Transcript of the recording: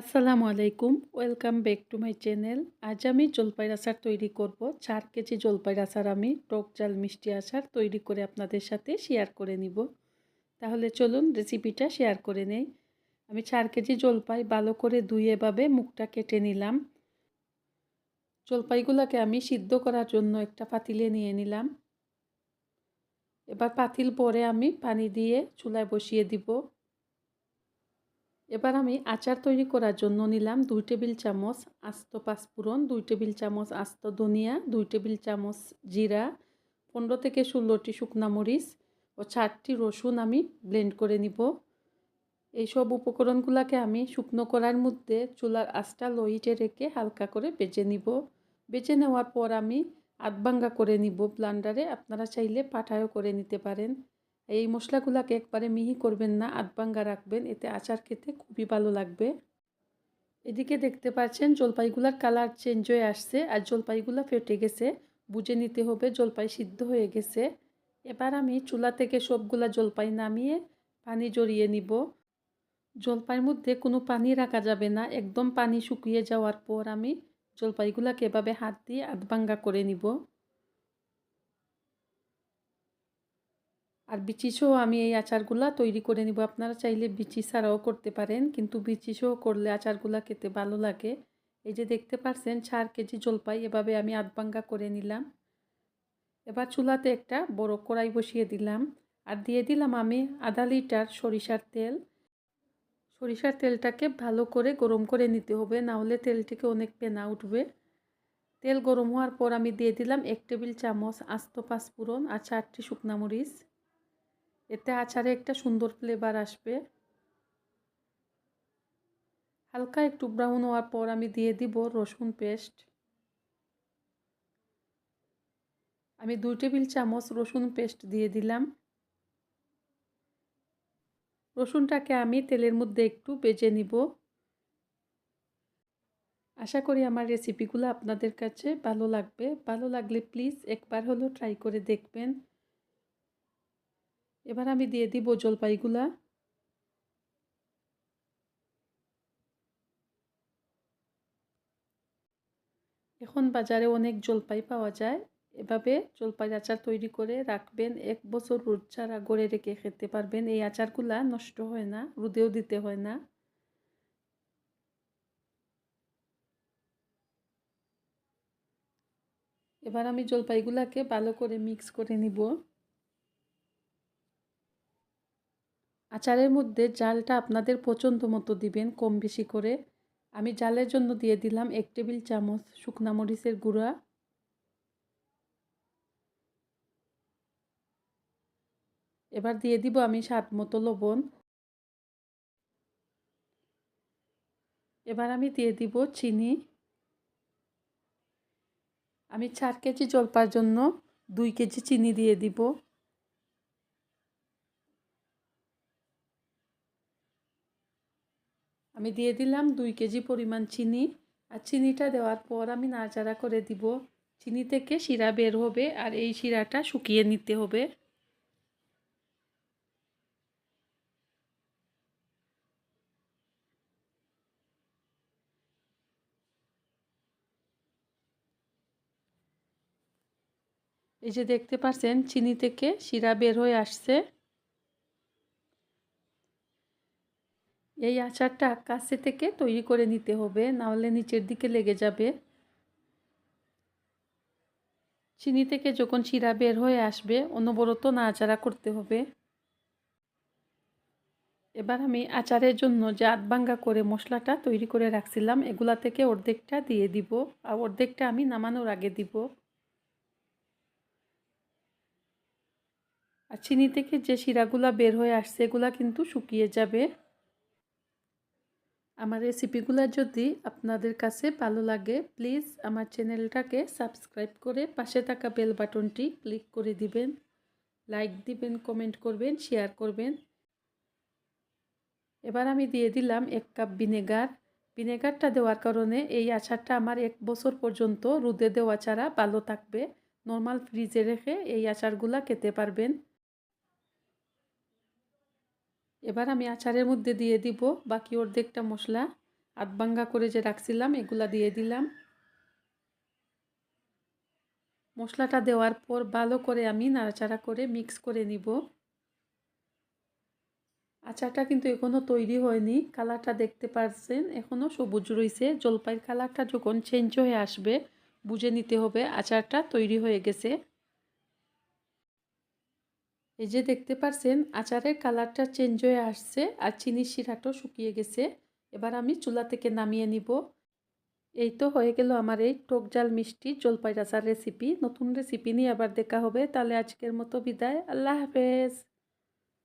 আসসালামু আলাইকুম, welcome back to my channel. আজ আমি জলপাইয়ের আচার তৈরি করব। চার কেজি জলপাইয়ের আচার আমি টক জাল মিষ্টি আচার তৈরি করে আপনাদের সাথে শেয়ার করে নিব। তাহলে চলুন রেসিপিটা শেয়ার করে নেই। আমি চার কেজি জলপাই ভালো করে ধুয়ে এভাবে মুখটা কেটে নিলাম। জলপাইগুলোকে আমি সিদ্ধ করার জন্য একটা পাতিলে নিয়ে নিলাম। এবার পাতিল পরে আমি পানি দিয়ে চুলায় বসিয়ে দিব। এবার আমি আচার তৈরি করার জন্য নিলাম দুই টেবিল চামচ আস্ত পাঁচফোড়ন, দুই টেবিল চামচ আস্ত ধনিয়া, দুই টেবিল চামচ জিরা, পনেরো থেকে ষোলোটি শুকনা মরিচ ও চারটি রসুন আমি ব্লেন্ড করে নিব। এইসব উপকরণগুলোকে আমি শুকনো করার মধ্যে চুলার আঁচটা লোহিটে রেখে হালকা করে বেজে নিব। বেজে নেওয়ার পর আমি আধভাঙ্গা করে নিব ব্লান্ডারে। আপনারা চাইলে পাঠায়ও করে নিতে পারেন। এই মশলাগুলোকে একবারে মিহি করবেন না আধবাঙ্গা রাখবেন, এতে আচার খেতে খুবই ভালো লাগবে। এদিকে দেখতে পাচ্ছেন জলপাইগুলার কালার চেঞ্জ হয়ে আসছে আর জলপাইগুলো ফেটে গেছে। বুঝে নিতে হবে জলপাই সিদ্ধ হয়ে গেছে। এবার আমি চুলা থেকে সবগুলা জলপাই নামিয়ে পানি জড়িয়ে নিব। জলপাইয়ের মধ্যে কোনো পানি রাখা যাবে না, একদম পানি শুকিয়ে যাওয়ার পর আমি জলপাইগুলাকে এভাবে হাত দিয়ে আধবাঙ্গা করে নিব। আর বিচি সহ আমি এই আচারগুলা তৈরি করে নিব। আপনারা চাইলে বিচি ছাড়াও করতে পারেন, কিন্তু বিচি সহ করলে আচারগুলা খেতে ভালো লাগে। এই যে দেখতে পারছেন, চার কেজি জলপাই এভাবে আমি আধভাঙ্গা করে নিলাম। এবার চুলাতে একটা বড় কড়াই বসিয়ে দিলাম। আর দিয়ে দিলাম আমি আধা লিটার সরিষার তেল। সরিষার তেলটাকে ভালো করে গরম করে নিতে হবে, না হলে তেল অনেক পেনা উঠবে। তেল গরম হওয়ার পর আমি দিয়ে দিলাম এক টেবিল চামচ আস্ত পাঁচ পাঁচফোড়ন আর চারটি শুকনা মরিচ। এতে আচারে একটা সুন্দর ফ্লেভার আসবে। হালকা একটু ব্রাউন হওয়ার পর আমি দিয়ে দিব রসুন পেস্ট আমি দুই টেবিল চামচ রসুন পেস্ট দিয়ে দিলাম। রসুনটাকে আমি তেলের মধ্যে একটু বেজে নিব। আশা করি আমার রেসিপিগুলো আপনাদের কাছে ভালো লাগবে। ভালো লাগলে প্লিজ একবার হলো ট্রাই করে দেখবেন। এবার আমি দিয়ে দিব জলপাইগুলা। এখন বাজারে অনেক জলপাই পাওয়া যায়। এভাবে জলপাই আচার তৈরি করে রাখবেন। এক বছর রোদ ছাড়া গড়ে রেখে খেতে পারবেন। এই আচারগুলা নষ্ট হয় না, রোদেও দিতে হয় না। এবার আমি জলপাইগুলাকে ভালো করে মিক্স করে নিব। আচারের মধ্যে জালটা আপনাদের পছন্দ মতো দিবেন, কম বেশি করে। আমি জালের জন্য দিয়ে দিলাম এক টেবিল চামচ শুকনা মরিচের গুঁড়া। এবার দিয়ে দিব আমি স্বাদ মতো লবণ। এবার আমি দিয়ে দিব চিনি। আমি চার কেজি জলপার জন্য দুই কেজি চিনি দিয়ে দিব। আমি দিয়ে দিলাম দুই কেজি পরিমাণ চিনি। আর চিনিটা দেওয়ার পর আমি নাড়াচাড়া করে দিব। চিনি থেকে শিরা বের হবে আর এই শিরাটা শুকিয়ে নিতে হবে। এই যে দেখতে পাচ্ছেন চিনি থেকে শিরা বের হয়ে আসছে। এই আচারটা কাছে থেকে তৈরি করে নিতে হবে, নাহলে নিচের দিকে লেগে যাবে। চিনি থেকে যখন শিরা বের হয়ে আসবে, অনবরত নাড়াচাড়া করতে হবে। এবার আমি আচারের জন্য যে আধভাঙ্গা করে মশলাটা তৈরি করে রাখছিলাম, এগুলা থেকে অর্ধেকটা দিয়ে দিব, আর অর্ধেকটা আমি নামানোর আগে দিব। আর চিনি থেকে যে শিরাগুলা বের হয়ে আসছে, এগুলা কিন্তু শুকিয়ে যাবে। আমার রেসিপিগুলো যদি আপনাদের কাছে ভালো লাগে প্লিজ আমার চ্যানেলটাকে সাবস্ক্রাইব করে পাশে থাকা বেল বাটনটি ক্লিক করে দিবেন। লাইক দিবেন কমেন্ট করবেন শেয়ার করবেন। এবার আমি দিয়ে দিলাম এক কাপ ভিনেগার ভিনেগারটা দেওয়ার কারণে এই আচারটা আমার এক বছর পর্যন্ত রোদে দেওয়া ছাড়া ভালো থাকবে। নর্মাল ফ্রিজে রেখে এই আচারগুলা খেতে পারবেন। এবার আমি আচারের মধ্যে দিয়ে দিব বাকি অর্ধেকটা মশলা। আধভাঙ্গা করে যে রাখছিলাম, এগুলা দিয়ে দিলাম। মশলাটা দেওয়ার পর ভালো করে আমি নাড়াচাড়া করে মিক্স করে নিব। আচারটা কিন্তু এখনও তৈরি হয়নি, কালারটা দেখতে পারছেন এখনও সবুজ রয়েছে জলপাইয়ের কালারটা যখন চেঞ্জ হয়ে আসবে, বুঝে নিতে হবে আচারটা তৈরি হয়ে গেছে। এই যে দেখতে পারছেন, আচারের কালারটা চেঞ্জ হয়ে আসছে আর চিনির শিরাটাও শুকিয়ে গেছে। এবার আমি চুলা থেকে নামিয়ে নিব। এই তো হয়ে গেল আমার এই টক জাল মিষ্টি জলপাই আচার রেসিপি নতুন রেসিপি নিয়ে আবার দেখা হবে। তাহলে আজকের মতো বিদায়। আল্লাহ হাফেজ।